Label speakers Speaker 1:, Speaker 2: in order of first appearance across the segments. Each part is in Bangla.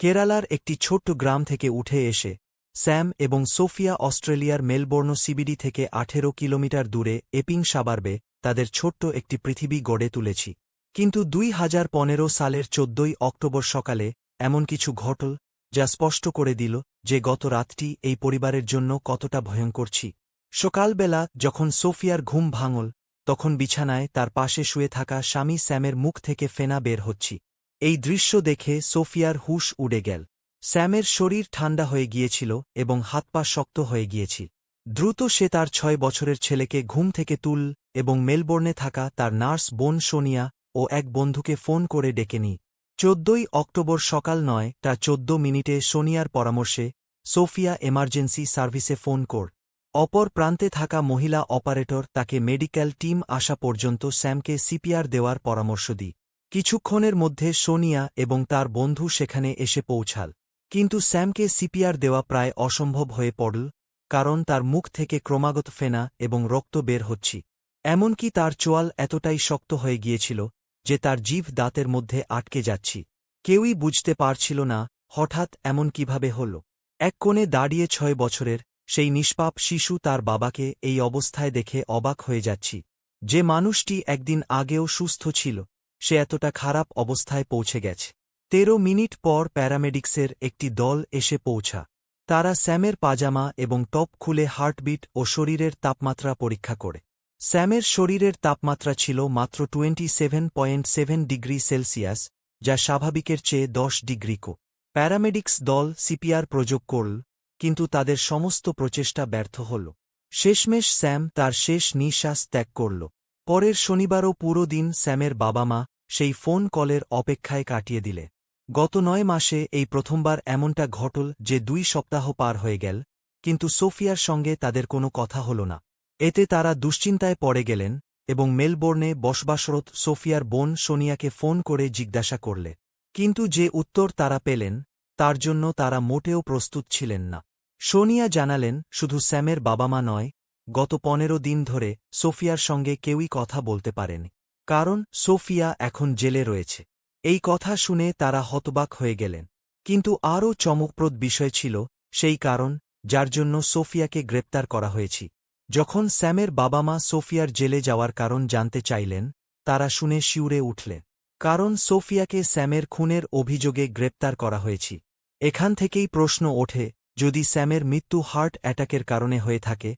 Speaker 1: কেরালার একটি ছোট্ট গ্রাম থেকে উঠে এসে, স্যাম এবং সোফিয়া অস্ট্রেলিয়ার মেলবোর্ন সিবিডি থেকে আঠেরো কিলোমিটার দূরে এপিং সাবার্বে তাদের ছোট্ট একটি পৃথিবী গড়ে তুলেছি। কিন্তু দুই হাজার পনেরো সালের চোদ্দই অক্টোবর সকালে এমন কিছু ঘটল যা স্পষ্ট করে দিল যে গত রাতটি এই পরিবারের জন্য কতটা ভয়ঙ্কর ছি। সকালবেলা যখন সোফিয়ার ঘুম ভাঙল, তখন বিছানায় তার পাশে শুয়ে থাকা স্বামী স্যামের মুখ থেকে ফেনা বের হচ্ছি। এই দৃশ্য দেখে সোফিয়ার হুশ উড়ে গেল। স্যামের শরীর ঠান্ডা হয়ে গিয়েছিল এবং হাত পা শক্ত হয়ে গিয়েছিল। দ্রুত সে তার ছয় বছরের ছেলেকে ঘুম থেকে তুল এবং মেলবোর্নে থাকা তার নার্স বোন সোনিয়া ও এক বন্ধুকে ফোন করে ডেকে নি চোদ্দই অক্টোবর সকাল নয় তা চোদ্দ মিনিটে সোনিয়ার পরামর্শে সোফিয়া এমার্জেন্সি সার্ভিসে ফোন কর। অপর প্রান্তে থাকা মহিলা অপারেটর তাকে মেডিকেল টিম আসা পর্যন্ত স্যামকে সিপিআর দেওয়ার পরামর্শ দিই। কিছুক্ষণের মধ্যে সোনিয়া এবং তার বন্ধু সেখানে এসে পৌঁছাল। কিন্তু স্যামকে সিপিআর দেওয়া প্রায় অসম্ভব হয়ে পড়ল, কারণ তার মুখ থেকে ক্রমাগত ফেনা এবং রক্ত বের হচ্ছি। এমনকি তার চোয়াল এতটাই শক্ত হয়ে গিয়েছিল যে তার জিভ দাঁতের মধ্যে আটকে যাচ্ছি। কেউই বুঝতে পারছিল না, হঠাৎ এমন কীভাবে হল। এক কোণে দাঁড়িয়ে ছয় বছরের সেই নিষ্পাপ শিশু তার বাবাকে এই অবস্থায় দেখে অবাক হয়ে যাচ্ছি। যে মানুষটি একদিন আগেও সুস্থ ছিল সে এতটা খারাপ অবস্থায় পৌঁছে গেছে। তেরো মিনিট পর প্যারামেডিক্সের একটি দল এসে পৌঁছা। তারা স্যামের পাজামা এবং টপ খুলে হার্টবিট ও শরীরের তাপমাত্রা পরীক্ষা করে। স্যামের শরীরের তাপমাত্রা ছিল মাত্র twenty seven point seven degree Celsius, যা স্বাভাবিকের চেয়ে দশ ডিগ্রি কো। প্যারামেডিক্স দল সিপিআর প্রযোগ করল, কিন্তু তাদের সমস্ত প্রচেষ্টা ব্যর্থ হল। শেষমেশ স্যাম তার শেষ নিঃশ্বাস ত্যাগ করল। পরের শনিবারও পুরো দিন স্যামের বাবা মা সেই ফোন কলের অপেক্ষায় কাটিয়ে দিলে। গত নয় মাসে এই প্রথমবার এমনটা ঘটল যে দুই সপ্তাহ পার হয়ে গেল, কিন্তু সোফিয়ার সঙ্গে তাদের কোনো কথা হল না। এতে তারা দুশ্চিন্তায় পড়ে গেলেন এবং মেলবোর্নে বসবাসরত সোফিয়ার বোন সোনিয়াকে ফোন করে জিজ্ঞাসা করলে। কিন্তু যে উত্তর তারা পেলেন, তার জন্য তারা মোটেও প্রস্তুত ছিলেন না। সোনিয়া জানালেন, শুধু স্যামের বাবা মা নয় গত পনেরো দিন ধরে সোফিয়ার সঙ্গে কেউই কথা বলতে পারেনি, কারণ সোফিয়া এখন জেলে রয়েছে। এই কথা শুনে তারা হতবাক হয়ে গেলেন। কিন্তু আরও চমকপ্রদ বিষয় ছিল সেই কারণ যার জন্য সোফিয়াকে গ্রেপ্তার করা হয়েছি। যখন স্যামের বাবা মা সোফিয়ার জেলে যাওয়ার কারণ জানতে চাইলেন, তারা শুনে শিউরে উঠলেন, কারণ সোফিয়াকে স্যামের খুনের অভিযোগে গ্রেপ্তার করা হয়েছি। এখান থেকেই প্রশ্ন ওঠে, যদি স্যামের মৃত্যু হার্ট অ্যাটাকের কারণে হয়ে থাকে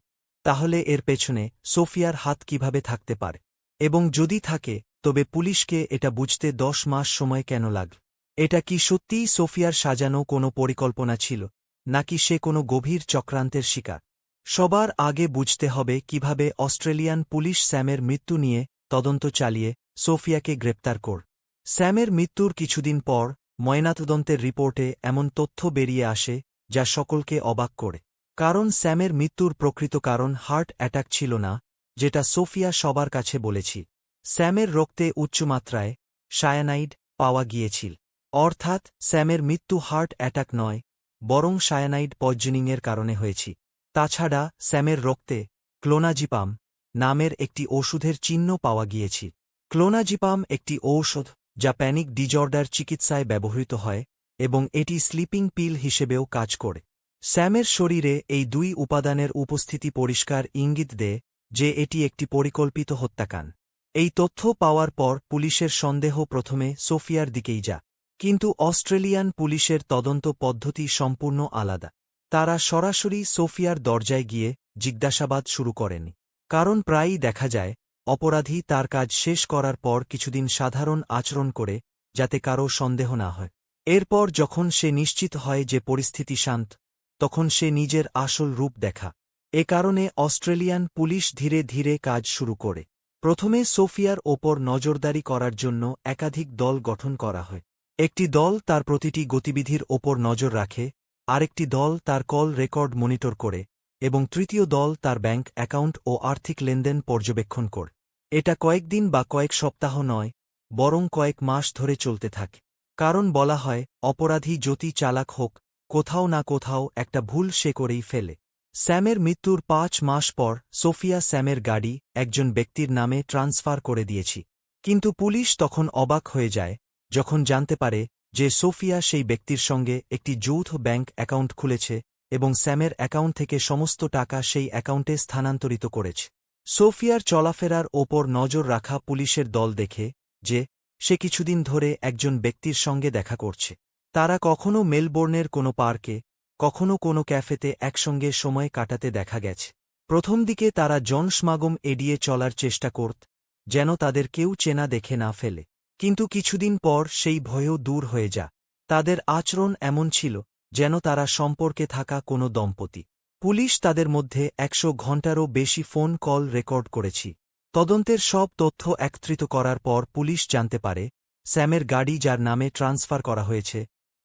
Speaker 1: তাহলে এর পেছনে সোফিয়ার হাত কীভাবে থাকতে পারে? এবং যদি থাকে, তবে পুলিশকে এটা বুঝতে দশ মাস সময় কেন লাগল? এটা কি সত্যিই সোফিয়ার সাজানো কোনো পরিকল্পনা ছিল, নাকি সে কোনো গভীর চক্রান্তের শিকার? সবার আগে বুঝতে হবে কীভাবে অস্ট্রেলিয়ান পুলিশ স্যামের মৃত্যু নিয়ে তদন্ত চালিয়ে সোফিয়াকে গ্রেপ্তার কর। স্যামের মৃত্যুর কিছুদিন পর ময়নাতদন্তের রিপোর্টে এমন তথ্য বেরিয়ে আসে যা সকলকে অবাক করে। কারণ স্যামের মৃত্যুর প্রকৃত কারণ হার্ট অ্যাটাক ছিল না, যেটা সোফিয়া সবার কাছে বলেছি। স্যামের রক্তে উচ্চমাত্রায় সায়ানাইড পাওয়া গিয়েছিল। অর্থাৎ স্যামের মৃত্যু হার্ট অ্যাটাক নয়, বরং সায়ানাইড পয়জনিংয়ের কারণে হয়েছি। তাছাড়া স্যামের রক্তে ক্লোনাজিপাম নামের একটি ওষুধের চিহ্ন পাওয়া গিয়েছি। ক্লোনাজিপাম একটি ঔষধ যা প্যানিক ডিজর্ডার চিকিৎসায় ব্যবহৃত হয় এবং এটি স্লিপিং পিল হিসেবেও কাজ করে। স্যামের শরীরে এই দুই উপাদানের উপস্থিতি পরিষ্কার ইঙ্গিত দেয় যে এটি একটি পরিকল্পিত হত্যাকাণ্ড। এই তথ্য পাওয়ার পর পুলিশের সন্দেহ প্রথমে সোফিয়ার দিকেই যা কিন্তু অস্ট্রেলিয়ান পুলিশের তদন্ত পদ্ধতি সম্পূর্ণ আলাদা। তারা সরাসরি সোফিয়ার দরজায় গিয়ে জিজ্ঞাসাবাদ শুরু করেনি। কারণ প্রায়ই দেখা যায়, অপরাধী তার কাজ শেষ করার পর কিছুদিন সাধারণ আচরণ করে যাতে কারও সন্দেহ না হয়। এরপর যখন সে নিশ্চিত হয় যে পরিস্থিতি শান্ত তখন সে নিজের আসল রূপ দেখা। এ কারণে অস্ট্রেলিয়ান পুলিশ ধীরে ধীরে কাজ শুরু করে। প্রথমে সোফিয়ার ওপর নজরদারি করার জন্য একাধিক দল গঠন করা হয়। একটি দল তার প্রতিটি গতিবিধির ওপর নজর রাখে, আরেকটি দল তার কল রেকর্ড মনিটর করে, এবং তৃতীয় দল তার ব্যাংক অ্যাকাউন্ট ও আর্থিক লেনদেন পর্যবেক্ষণ করে। এটা কয়েকদিন বা কয়েক সপ্তাহ নয়, বরং কয়েক মাস ধরে চলতে থাকে। কারণ বলা হয়, অপরাধী যতি চালাক হোক কোথাও না কোথাও একটা ভুল সে করেই ফেলে। স্যামের মৃত্যুর পাঁচ মাস পর সোফিয়া স্যামের গাড়ি একজন ব্যক্তির নামে ট্রান্সফার করে দিয়েছি। কিন্তু পুলিশ তখন অবাক হয়ে যায়, যখন জানতে পারে যে সোফিয়া সেই ব্যক্তির সঙ্গে একটি যৌথ ব্যাংক অ্যাকাউন্ট খুলেছে এবং স্যামের অ্যাকাউন্ট থেকে সমস্ত টাকা সেই অ্যাকাউন্টে স্থানান্তরিত করেছে। সোফিয়ার চলাফেরার ওপর নজর রাখা পুলিশের দল দেখে যে সে কিছুদিন ধরে একজন ব্যক্তির সঙ্গে দেখা করছে। তারা কখনও মেলবোর্নের কোনো পার্কে কখনও কোনো ক্যাফেতে একসঙ্গে সময় কাটাতে দেখা গেছে। প্রথম দিকে তারা জনসমাগম এড়িয়ে চলার চেষ্টা করত, যেন তাদের কেউ চেনা দেখে না ফেলে। কিন্তু কিছুদিন পর সেই ভয়ও দূর হয়ে যা। তাদের আচরণ এমন ছিল, যেন তারা সম্পর্কে থাকা কোনো দম্পতি। পুলিশ তাদের মধ্যে একশো ঘণ্টারও বেশি ফোন কল রেকর্ড করেছি। তদন্তের সব তথ্য একত্রিত করার পর পুলিশ জানতে পারে, স্যামের গাড়ি যার নামে ট্রান্সফার করা হয়েছে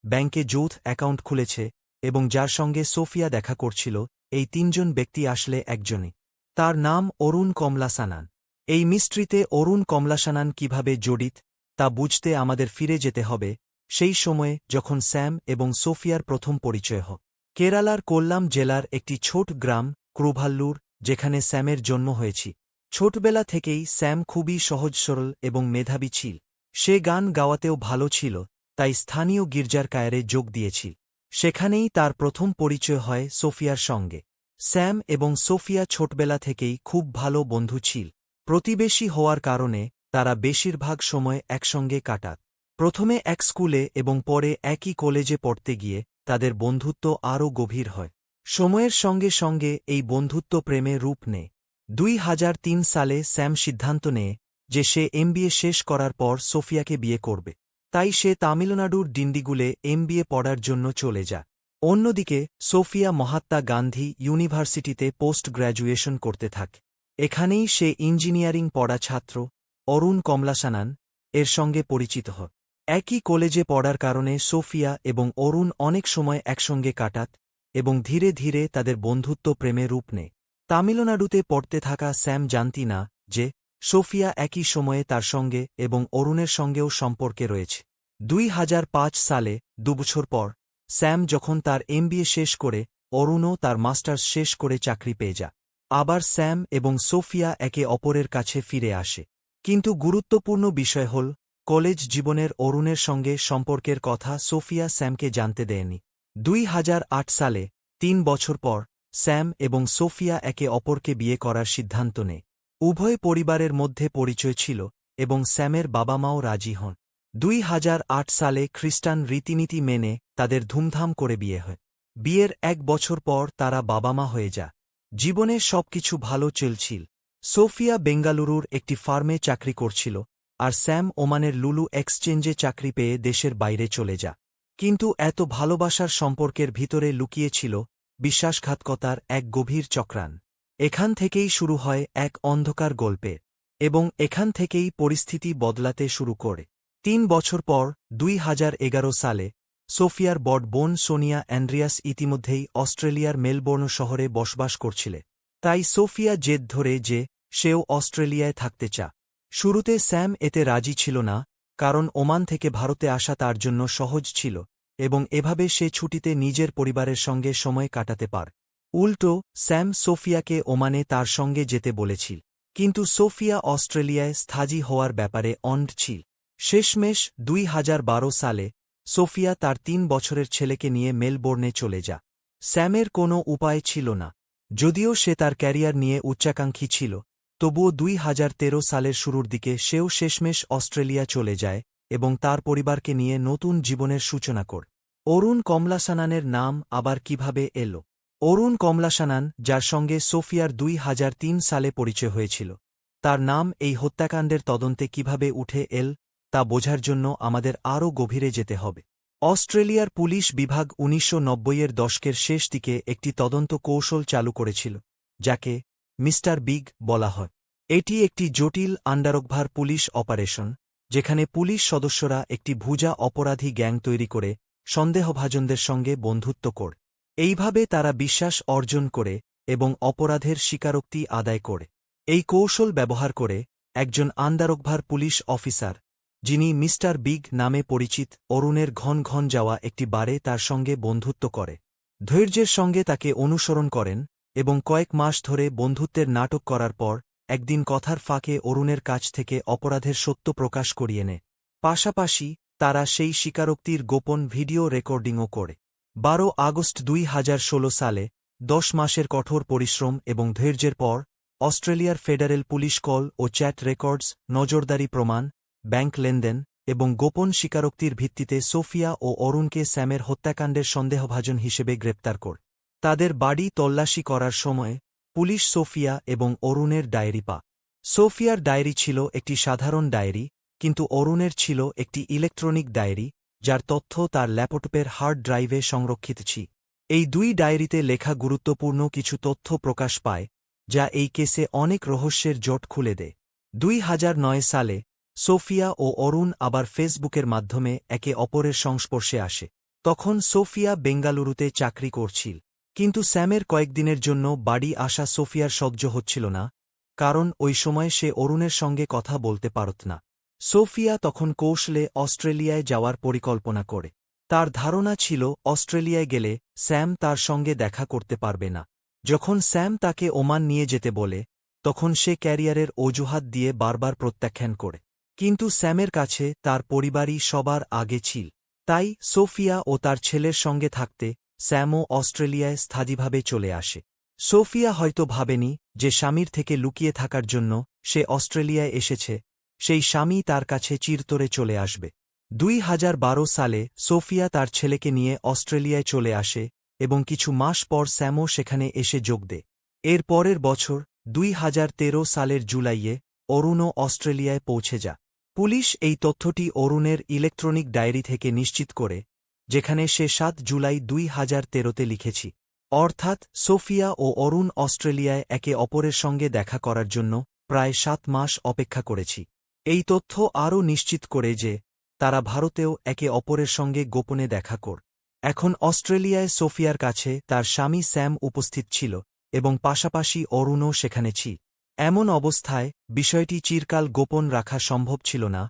Speaker 1: ব্যাংকে যৌথ অ্যাকাউন্ট খুলেছে এবং যার সঙ্গে সোফিয়া দেখা করছিল, এই তিনজন ব্যক্তি আসলে একজনই। তার নাম অরুণ কমলাসানান। এই মিস্ট্রিতে অরুণ কমলাসানান কীভাবে জড়িত, তা বুঝতে আমাদের ফিরে যেতে হবে, সেই সময়ে যখন স্যাম এবং সোফিয়ার প্রথম পরিচয় হয়। কেরালার কোল্লাম জেলার একটি ছোট গ্রাম, ক্রুভাল্লুর, যেখানে স্যামের জন্ম হয়েছি। ছোটবেলা থেকেই স্যাম খুবই সহজ সরল এবং মেধাবী ছিল। সে গান গাওয়াতেও ভালো ছিল তাই স্থানীয় গির্জার কায়ারে যোগ দিয়েছিল সেখানেই তার প্রথম পরিচয় হয় সোফিয়ার সঙ্গে। স্যাম এবং সোফিয়া ছোটবেলা থেকেই খুব ভালো বন্ধু ছিল। প্রতিবেশী হওয়ার কারণে তারা বেশিরভাগ সময় একসঙ্গে কাটাত। প্রথমে এক স্কুলে এবং পরে একই কলেজে পড়তে গিয়ে তাদের বন্ধুত্ব আরও গভীর হয়। সময়ের সঙ্গে সঙ্গে এই বন্ধুত্ব প্রেমে রূপ নেয়। দুই হাজার তিন সালে স্যাম সিদ্ধান্ত নেয় যে সে এমবিএ শেষ করার পর সোফিয়াকে বিয়ে করবে। তাই সে তামিলনাড়ুর ডিন্ডিগুলে এমবিএ পড়ার জন্য চলে যা অন্যদিকে, সোফিয়া মহাত্মা গান্ধী ইউনিভার্সিটিতে পোস্ট গ্র্যাজুয়েশন করতে থাক। এখানেই সে ইঞ্জিনিয়ারিং পড়া ছাত্র, অরুণ কমলাসানান, এর সঙ্গে পরিচিত হয়। একই কলেজে পড়ার কারণে সোফিয়া এবং অরুণ অনেক সময় একসঙ্গে কাটাত এবং ধীরে ধীরে তাদের বন্ধুত্ব প্রেমে রূপ নেয়। তামিলনাড়ুতে পড়তে থাকা স্যাম জানতি না যে সোফিয়া একই সময়ে তার সঙ্গে এবং অরুণের সঙ্গেও সম্পর্কে রয়েছে। দুই হাজার পাঁচ সালে, দুবছর পর, স্যাম যখন তার এমবিএ শেষ করে, অরুণও তার মাস্টার্স শেষ করে চাকরি পেয়ে যা আবার স্যাম এবং সোফিয়া একে অপরের কাছে ফিরে আসে। কিন্তু গুরুত্বপূর্ণ বিষয় হল, কলেজ জীবনের অরুণের সঙ্গে সম্পর্কের কথা সোফিয়া স্যামকে জানতে দেয়নি। দুই হাজার আট সালে, তিন বছর পর, স্যাম এবং সোফিয়া একে অপরকে বিয়ে করার সিদ্ধান্ত নেয়। উভয় পরিবারের মধ্যে পরিচয় ছিল এবং স্যামের বাবা মাও রাজি হন। দুই হাজার আট সালে খ্রিস্টান রীতিনীতি মেনে তাদের ধুমধাম করে বিয়ে হয়। বিয়ের এক বছর পর তারা বাবা মা হয়ে যা জীবনে সবকিছু ভালো চলছিল। সোফিয়া বেঙ্গালুরুর একটি ফার্মে চাকরি করছিল আর স্যাম ওমানের লুলু এক্সচেঞ্জে চাকরি পেয়ে দেশের বাইরে চলে যা কিন্তু এত ভালোবাসার সম্পর্কের ভিতরে লুকিয়েছিল বিশ্বাসঘাতকতার এক গভীর চক্রান এখান থেকেই শুরু হয় এক অন্ধকার গল্পের এবং এখান থেকেই পরিস্থিতি বদলাতে শুরু করে। তিন বছর পর, দুই হাজার এগারো সালে, সোফিয়ার বড বোন সোনিয়া অ্যান্ড্রিয়াস ইতিমধ্যেই অস্ট্রেলিয়ার মেলবোর্ন শহরে বসবাস করছিলে। তাই সোফিয়া জেদ ধরে যে, সেও অস্ট্রেলিয়ায় থাকতে চা। শুরুতে স্যাম এতে রাজি ছিল না, কারণ ওমান থেকে ভারতে আসা তার জন্য সহজ ছিল, এবং এভাবে সে ছুটিতে নিজের পরিবারের সঙ্গে সময় কাটাতে পার। উল্টো, স্যাম সোফিয়াকে ওমানে তার সঙ্গে যেতে বলেছিল। কিন্তু সোফিয়া অস্ট্রেলিয়ায় স্থাজি হওয়ার ব্যাপারে অন্ড ছিল। শেষমেশ দুই হাজার বারো সালে সোফিয়া তার তিন বছরের ছেলেকে নিয়ে মেলবোর্নে চলে যা স্যামের কোনো উপায় ছিল না। যদিও সে তার ক্যারিয়ার নিয়ে উচ্চাকাঙ্ক্ষী ছিল, তবুও দুই হাজার তেরো সালের শুরুর দিকে সেও শেষমেশ অস্ট্রেলিয়া চলে যায় এবং তার পরিবারকে নিয়ে নতুন জীবনের সূচনা কর। অরুণ কমলাসানানের নাম আবার কীভাবে এল? অরুণ কমলাসানান, যার সঙ্গে সোফিয়ার দুই হাজার তিন সালে পরিচয় হয়েছিল। তার নাম এই হত্যাকাণ্ডের তদন্তে কীভাবে উঠে এল, তা বোঝার জন্য আমাদের আরও গভীরে যেতে হবে। অস্ট্রেলিয়ার পুলিশ বিভাগ উনিশশো এর দশকের শেষ দিকে একটি তদন্ত কৌশল চালু করেছিল, যাকে মিস্টার বিগ বলা হয়। এটি একটি জটিল আন্ডারকভার পুলিশ অপারেশন, যেখানে পুলিশ সদস্যরা একটি ভুজা অপরাধী গ্যাং তৈরি করে সন্দেহভাজনদের সঙ্গে বন্ধুত্ব কর। এইভাবে তারা বিশ্বাস অর্জন করে এবং অপরাধের স্বীকারোক্তি আদায় করে। এই কৌশল ব্যবহার করে একজন আন্দারকভার পুলিশ অফিসার, যিনি মিস্টার বিগ নামে পরিচিত অরুণের ঘন ঘন যাওয়া একটি বারে তার সঙ্গে বন্ধুত্ব করে। ধৈর্যের সঙ্গে তাকে অনুসরণ করেন এবং কয়েক মাস ধরে বন্ধুত্বের নাটক করার পর একদিন কথার ফাঁকে অরুণের কাছ থেকে অপরাধের সত্য প্রকাশ করিয়ে নে পাশাপাশি তারা সেই স্বীকারোক্তির গোপন ভিডিও রেকর্ডিংও করে। বারো আগস্ট দুই হাজার ষোলো সালে, দশ মাসের কঠোর পরিশ্রম এবং ধৈর্যের পর, অস্ট্রেলিয়ার ফেডারেল পুলিশ কল ও চ্যাট রেকর্ডস, নজরদারি প্রমাণ, ব্যাংক লেনদেন এবং গোপন স্বীকারোক্তির ভিত্তিতে সোফিয়া ও অরুণকে স্যামের হত্যাকাণ্ডের সন্দেহভাজন হিসেবে গ্রেপ্তার কর। তাদের বাড়ি তল্লাশি করার সময়, পুলিশ সোফিয়া এবং অরুণের ডায়েরি পা। সোফিয়ার ডায়েরি ছিল একটি সাধারণ ডায়েরি, কিন্তু অরুণের ছিল একটি ইলেকট্রনিক ডায়েরি যার তথ্য তার ল্যাপটপের হার্ড ড্রাইভে সংরক্ষিত ছি। এই দুই ডায়েরিতে লেখা গুরুত্বপূর্ণ কিছু তথ্য প্রকাশ পায়, যা এই কেসে অনেক রহস্যের জট খুলে দেয়। দুই হাজার নয় সালে, সোফিয়া ও অরুণ আবার ফেসবুকের মাধ্যমে একে অপরের সংস্পর্শে আসে। তখন সোফিয়া বেঙ্গালুরুতে চাকরি করছিল, কিন্তু স্যামের কয়েকদিনের জন্য বাড়ি আসা সোফিয়ার সহ্য হচ্ছিল না, কারণ ওই সময় সে অরুণের সঙ্গে কথা বলতে পারত না। সোফিয়া তখন কৌশলে অস্ট্রেলিয়ায় যাওয়ার পরিকল্পনা করে। তার ধারণা ছিল, অস্ট্রেলিয়ায় গেলে স্যাম তার সঙ্গে দেখা করতে পারবে না। যখন স্যাম তাকে ওমান নিয়ে যেতে বলে, তখন সে ক্যারিয়ারের অজুহাত দিয়ে বারবার প্রত্যাখ্যান করে। কিন্তু স্যামের কাছে তার পরিবারই সবার আগে ছিল। তাই সোফিয়া ও তার ছেলের সঙ্গে থাকতে স্যামও অস্ট্রেলিয়ায় স্থায়ীভাবে চলে আসে। সোফিয়া হয়তো ভাবেনি যে স্বামীর থেকে লুকিয়ে থাকার জন্য সে অস্ট্রেলিয়ায় এসেছে সেই স্বামী তার কাছে চিরতরে চলে আসবে। দুই হাজার বারো সালে সোফিয়া তার ছেলেকে নিয়ে অস্ট্রেলিয়ায় চলে আসে এবং কিছু মাস পর স্যামও সেখানে এসে যোগ দেয়। এর পরের বছর, দুই হাজার তেরো সালের জুলাইয়ে অরুণও অস্ট্রেলিয়ায় পৌঁছে যা পুলিশ এই তথ্যটি অরুণের ইলেকট্রনিক ডায়েরি থেকে নিশ্চিত করে, যেখানে সে সাত জুলাই দুই হাজার তেরোতে লিখেছি। অর্থাৎ সোফিয়া ও অরুণ অস্ট্রেলিয়ায় একে অপরের সঙ্গে দেখা করার জন্য প্রায় সাত মাস অপেক্ষা করেছি। এই তথ্য আরও নিশ্চিত করে যে, তারা ভারতেও একে অপরের সঙ্গে গোপনে দেখা কর। এখন অস্ট্রেলিয়ায় সোফিয়ার কাছে তার স্বামী স্যাম উপস্থিত ছিল এবং পাশাপাশি অরুণও সেখানে ছি। এমন অবস্থায় বিষয়টি চিরকাল গোপন রাখা সম্ভব ছিল না।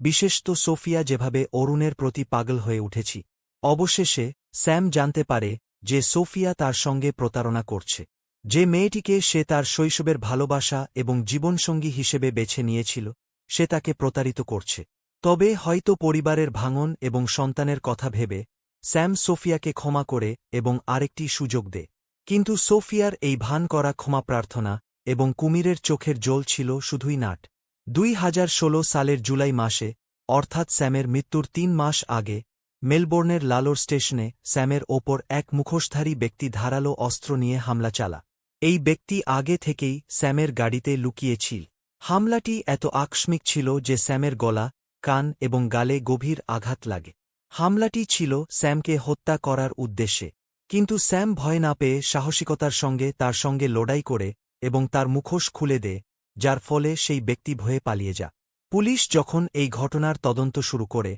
Speaker 1: বিশেষ তো সোফিয়া যেভাবে অরুণের প্রতি পাগল হয়ে উঠেছি। অবশেষে স্যাম জানতে পারে যে সোফিয়া তার সঙ্গে প্রতারণা করছে। যে মেয়েটিকে সে তার শৈশবের ভালোবাসা এবং জীবনসঙ্গী হিসেবে বেছে নিয়েছিল। সে তাকে প্রতারিত করছে। তবে হয়তো পরিবারের ভাঙন এবং সন্তানের কথা ভেবে, স্যাম সোফিয়াকে ক্ষমা করে এবং আরেকটি সুযোগ দে। কিন্তু সোফিয়ার এই ভান করা ক্ষমা প্রার্থনা এবং কুমিরের চোখের জল ছিল শুধুই নাট। দুই হাজার ষোলো সালের জুলাই মাসে, অর্থাৎ স্যামের মৃত্যুর তিন মাস আগে, মেলবোর্নের লালোর স্টেশনে স্যামের ওপর এক মুখোশধারী ব্যক্তি ধারালো অস্ত্র নিয়ে হামলা চালা। এই ব্যক্তি আগে থেকেই স্যামের গাড়িতে লুকিয়েছিল হামলাটি এত আকস্মিক ছিল যে স্যামের গলা, কান এবং গালে গভীর আঘাত লাগে। হামলাটি ছিল স্যামকে হত্যা করার উদ্দেশ্যে। কিন্তু স্যাম ভয় না পেয়ে সাহসিকতার সঙ্গে তার সঙ্গে লড়াই করে এবং তার মুখোশ খুলে দেয় যার ফলে সেই ব্যক্তি ভয়ে পালিয়ে যা পুলিশ যখন এই ঘটনার তদন্ত শুরু করে,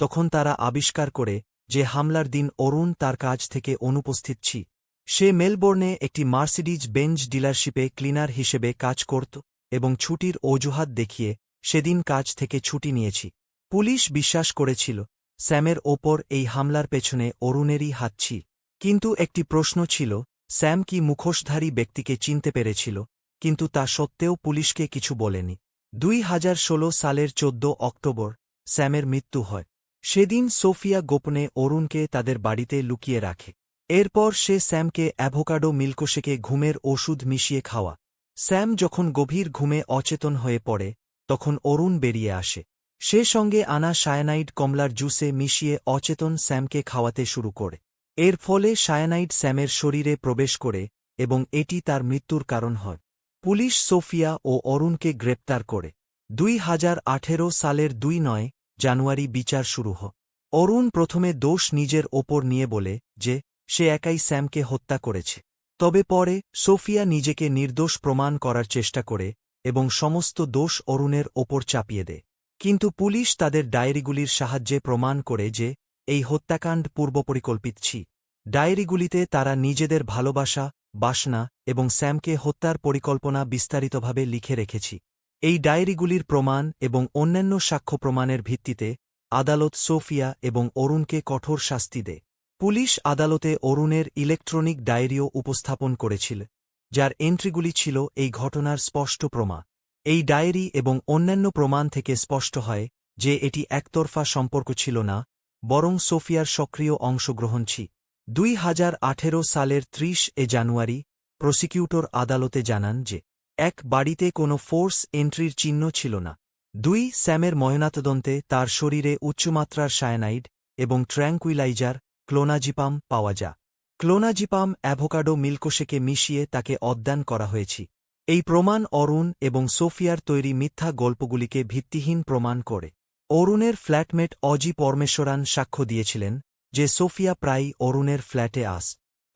Speaker 1: তখন তারা আবিষ্কার করে যে হামলার দিন অরুণ তার কাজ থেকে অনুপস্থিত ছি। সে মেলবোর্নে একটি মার্সিডিজ বেঞ্জ ডিলারশিপে ক্লিনার হিসেবে কাজ করত। এবং ছুটির অজুহাত দেখিয়ে সেদিন কাজ থেকে ছুটি নিয়েছি। পুলিশ বিশ্বাস করেছিল, স্যামের ওপর এই হামলার পেছনে অরুণেরই হাত ছিল। কিন্তু একটি প্রশ্ন ছিল, স্যাম কি মুখোশধারী ব্যক্তিকে চিনতে পেরেছিল? কিন্তু তা সত্ত্বেও পুলিশকে কিছু বলেনি। দুই হাজার ষোলো সালের চোদ্দ অক্টোবর, স্যামের মৃত্যু হয়। সেদিন সোফিয়া গোপনে অরুণকে তাদের বাড়িতে লুকিয়ে রাখে। এরপর সে স্যামকে অ্যাভোকাডো মিল্কোশেকে ঘুমের ওষুধ মিশিয়ে খাওয়া। স্যাম যখন গভীর ঘুমে অচেতন হয়ে পড়ে, তখন অরুণ বেরিয়ে আসে। সে সঙ্গে আনা সায়ানাইড কমলার জুসে মিশিয়ে অচেতন স্যামকে খাওয়াতে শুরু করে। এর ফলে সায়ানাইড স্যামের শরীরে প্রবেশ করে এবং এটি তার মৃত্যুর কারণ হয়। পুলিশ সোফিয়া ও অরুণকে গ্রেপ্তার করে। দুই হাজার আঠেরো সালের দুই নয় জানুয়ারি বিচার শুরু হয়। অরুণ প্রথমে দোষ নিজের ওপর নিয়ে বলে যে, সে একাই স্যামকে হত্যা করেছে। তবে পরে সোফিয়া নিজেকে নির্দোষ প্রমাণ করার চেষ্টা করে এবং সমস্ত দোষ অরুণের ওপর চাপিয়ে দেয়। কিন্তু পুলিশ তাদের ডায়েরিগুলির সাহায্যে প্রমাণ করে যে, এই হত্যাকাণ্ড পূর্বপরিকল্পিত ছি। ডায়েরিগুলিতে তারা নিজেদের ভালোবাসা, বাসনা এবং স্যামকে হত্যার পরিকল্পনা বিস্তারিতভাবে লিখে রেখেছি। এই ডায়েরিগুলির প্রমাণ এবং অন্যান্য সাক্ষ্য প্রমাণের ভিত্তিতে আদালত সোফিয়া এবং অরুণকে কঠোর শাস্তি দেয়। পুলিশ আদালতে অরুণের ইলেকট্রনিক ডায়েরিও উপস্থাপন করেছিল, যার এন্ট্রিগুলি ছিল এই ঘটনার স্পষ্ট প্রমা এই ডায়েরি এবং অন্যান্য প্রমাণ থেকে স্পষ্ট হয় যে এটি একতরফা সম্পর্ক ছিল না, বরং সোফিয়ার সক্রিয় অংশগ্রহণ ছি। দুই হাজার আঠেরো সালের ত্রিশ এ জানুয়ারি, প্রসিকিউটর আদালতে জানান যে, এক বাড়িতে কোনো ফোর্স এন্ট্রির চিহ্ন ছিল না। দুই, স্যামের ময়নাতদন্তে তার শরীরে উচ্চমাত্রার সায়ানাইড এবং ট্র্যাঙ্কুইলাইজার ক্লোনাজিপাম পাওয়া যা। ক্লোনাজিপাম অ্যাভোকাডো মিল্কোশেকে মিশিয়ে তাকে অদ্যান করা হয়েছি। এই প্রমাণ অরুণ এবং সোফিয়ার তৈরি মিথ্যা গল্পগুলিকে ভিত্তিহীন প্রমাণ করে। অরুণের ফ্ল্যাটমেট অজি পরমেশ্বরান সাক্ষ্য দিয়েছিলেন যে সোফিয়া প্রায়ই অরুণের ফ্ল্যাটে আস।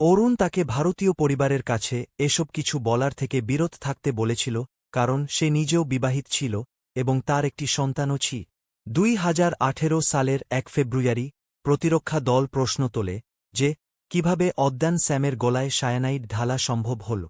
Speaker 1: অরুণ তাকে ভারতীয় পরিবারের কাছে এসব কিছু বলার থেকে বিরত থাকতে বলেছিল কারণ সে নিজেও বিবাহিত ছিল এবং তার একটি সন্তানও ছি দুই হাজার আঠেরো সালের এক ফেব্রুয়ারি প্রতিরক্ষা দল প্রশ্ন তোলে যে, কীভাবে অদ্যান স্যামের গলায় সায়ানাইড ঢালা সম্ভব হল।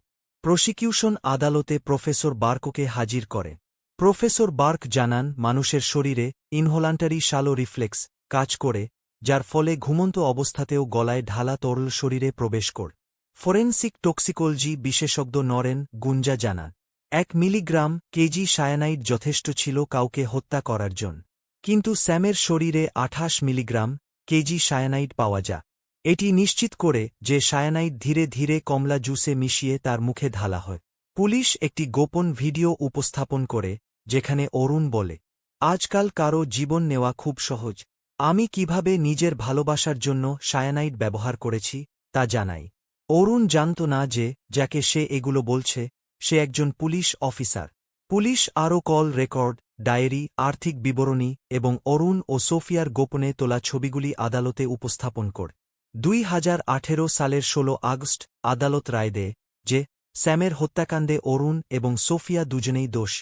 Speaker 1: প্রসিকিউশন আদালতে প্রফেসর বার্ককে হাজির করে। প্রফেসর বার্ক জানান, মানুষের শরীরে ইনহোলান্টারি শালো রিফ্লেক্স কাজ করে, যার ফলে ঘুমন্ত অবস্থাতেও গলায় ঢালা তরল শরীরে প্রবেশ কর। ফরেন্সিক টক্সিকোলজি বিশেষজ্ঞ নরেন গুঞ্জা জানান, এক মিলিগ্রাম কেজি সায়ানাইড যথেষ্ট ছিল কাউকে হত্যা করার জন্য। কিন্তু স্যামের শরীরে আঠাশ মিলিগ্রাম কেজি সায়ানাইড পাওয়া যা। এটি নিশ্চিত করে যে সায়ানাইড ধীরে ধীরে কমলা জুসে মিশিয়ে তার মুখে ঢালা হয়। পুলিশ একটি গোপন ভিডিও উপস্থাপন করে, যেখানে অরুণ বলে, আজকাল কারও জীবন নেওয়া খুব সহজ। আমি কীভাবে নিজের ভালোবাসার জন্য সায়ানাইড ব্যবহার করেছি, তা জানাই। অরুণ জানত না যে, যাকে সে এগুলো বলছে, সে একজন পুলিশ অফিসার। পুলিশ আরও কল রেকর্ড ডায়েরি, আর্থিক বিবরণী এবং অরুণ ও সোফিয়ার গোপনে তোলা ছবিগুলি আদালতে উপস্থাপন কর। দুই হাজার আঠেরো সালের ১৬ আগস্ট, আদালত রায় দেয় যে, স্যামের হত্যাকাণ্ডে অরুণ এবং সোফিয়া দুজনেই দোষ।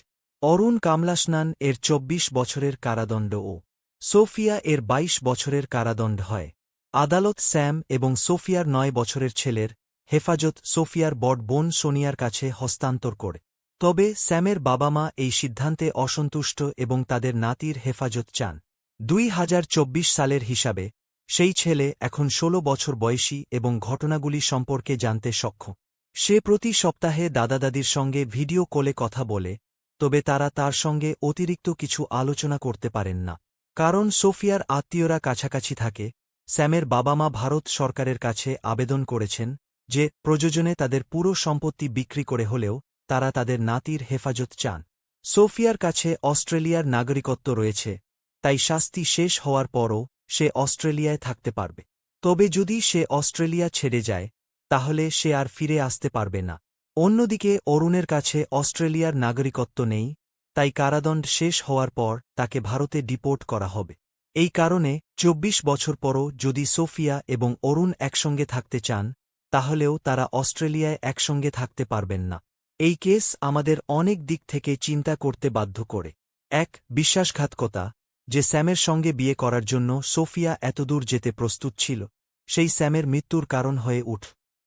Speaker 1: অরুণ কামলাসনান এর ২৪ বছরের কারাদণ্ড ও সোফিয়া এর ২২ বছরের কারাদণ্ড হয়। আদালত স্যাম এবং সোফিয়ার নয় বছরের ছেলের হেফাজত সোফিয়ার বড বোন সোনিয়ার কাছে হস্তান্তর করে। তবে স্যামের বাবা মা এই সিদ্ধান্তে অসন্তুষ্ট এবং তাদের নাতির হেফাজত চান। দুই হাজার চব্বিশ সালের হিসাবে, সেই ছেলে এখন ১৬ বছর বয়সী এবং ঘটনাগুলি সম্পর্কে জানতে সক্ষম। সে প্রতি সপ্তাহে দাদাদাদির সঙ্গে ভিডিও কলে কথা বলে, তবে তারা তার সঙ্গে অতিরিক্ত কিছু আলোচনা করতে পারেন না। কারণ সোফিয়ার আত্মীয়রা কাছাকাছি থাকে, স্যামের বাবা মা ভারত সরকারের কাছে আবেদন করেছেন যে প্রযোজনে তাদের পুরো সম্পত্তি বিক্রি করে হলেও তারা তাদের নাতির হেফাজত চান। সোফিয়ার কাছে অস্ট্রেলিয়ার নাগরিকত্ব রয়েছে, তাই শাস্তি শেষ হওয়ার পরও সে অস্ট্রেলিয়ায় থাকতে পারবে। তবে যদি সে অস্ট্রেলিয়া ছেড়ে যায়, তাহলে সে আর ফিরে আসতে পারবে না। অন্যদিকে, অরুণের কাছে অস্ট্রেলিয়ার নাগরিকত্ব নেই, তাই কারাদণ্ড শেষ হওয়ার পর তাকে ভারতে ডিপোর্ট করা হবে। এই কারণে ২৪ বছর পরও যদি সোফিয়া এবং অরুণ একসঙ্গে থাকতে চান, তাহলেও তারা অস্ট্রেলিয়ায় একসঙ্গে থাকতে পারবেন না। এই কেস আমাদের অনেক দিক থেকে চিন্তা করতে বাধ্য করে। এক, বিশ্বাসঘাতকতা, যে স্যামের সঙ্গে বিয়ে করার জন্য সোফিয়া এতদূর যেতে প্রস্তুত ছিল, সেই স্যামের মৃত্যুর কারণ হয়ে উঠ।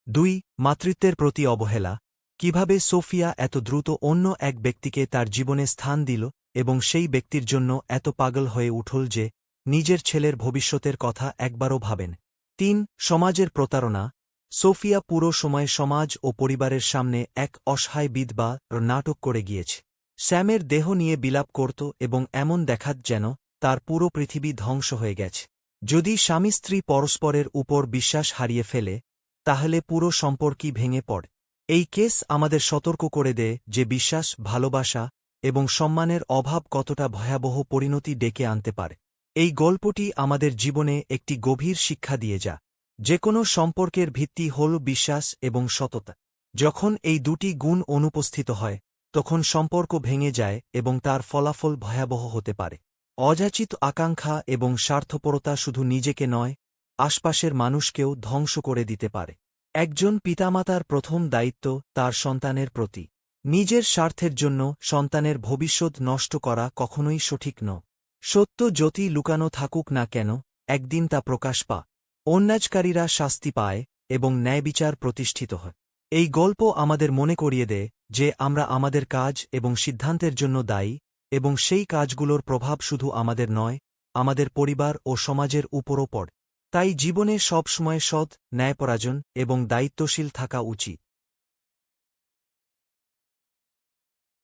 Speaker 1: দুই, মাতৃত্বের প্রতি অবহেলা, কীভাবে সোফিয়া এত দ্রুত অন্য এক ব্যক্তিকে তার জীবনে স্থান দিল এবং সেই ব্যক্তির জন্য এত পাগল হয়ে উঠল যে, নিজের ছেলের ভবিষ্যতের কথা একবারও ভাবেন। তিন, সমাজের প্রতারণা সোফিয়া পুরো সময় সমাজ ও পরিবারের সামনে এক অসহায় বিধবা নাটক করে গিয়েছে। স্যামের দেহ নিয়ে বিলাপ করত এবং এমন দেখাত যেন তার পুরো পৃথিবী ধ্বংস হয়ে গেছে। যদি স্বামী স্ত্রী পরস্পরের উপর বিশ্বাস হারিয়ে ফেলে, তাহলে পুরো সম্পর্কই ভেঙে পড়ে। এই কেস আমাদের সতর্ক করে দেয় যে বিশ্বাস, ভালোবাসা এবং সম্মানের অভাব কতটা ভয়াবহ পরিণতি ডেকে আনতে পারে। এই গল্পটি আমাদের জীবনে একটি গভীর শিক্ষা দিয়ে যা। যে কোনো সম্পর্কের ভিত্তি হল বিশ্বাস এবং সততা। যখন এই দুটি গুণ অনুপস্থিত হয়, তখন সম্পর্ক ভেঙে যায় এবং তার ফলাফল ভয়াবহ হতে পারে। অযাচিত আকাঙ্ক্ষা এবং স্বার্থপরতা শুধু নিজেকে নয়, আশপাশের মানুষকেও ধ্বংস করে দিতে পারে। একজন পিতামাতার প্রথম দায়িত্ব তার সন্তানের প্রতি। নিজের স্বার্থের জন্য সন্তানের ভবিষ্যৎ নষ্ট করা কখনোই সঠিক ন সত্য জ্যোতি লুকানো থাকুক না কেন, একদিন তা প্রকাশ পা অন্যাজকারীরা শাস্তি পায় এবং ন্যায়বিচার প্রতিষ্ঠিত হয়। এই গল্প আমাদের মনে করিয়ে দেয় যে আমরা আমাদের কাজ এবং সিদ্ধান্তের জন্য দায়ী এবং সেই কাজগুলোর প্রভাব শুধু আমাদের নয়, আমাদের পরিবার ও সমাজের উপরও পড়ে। তাই জীবনে সবসময় সৎ ন্যায়পরাজন এবং দায়িত্বশীল থাকা উচিত।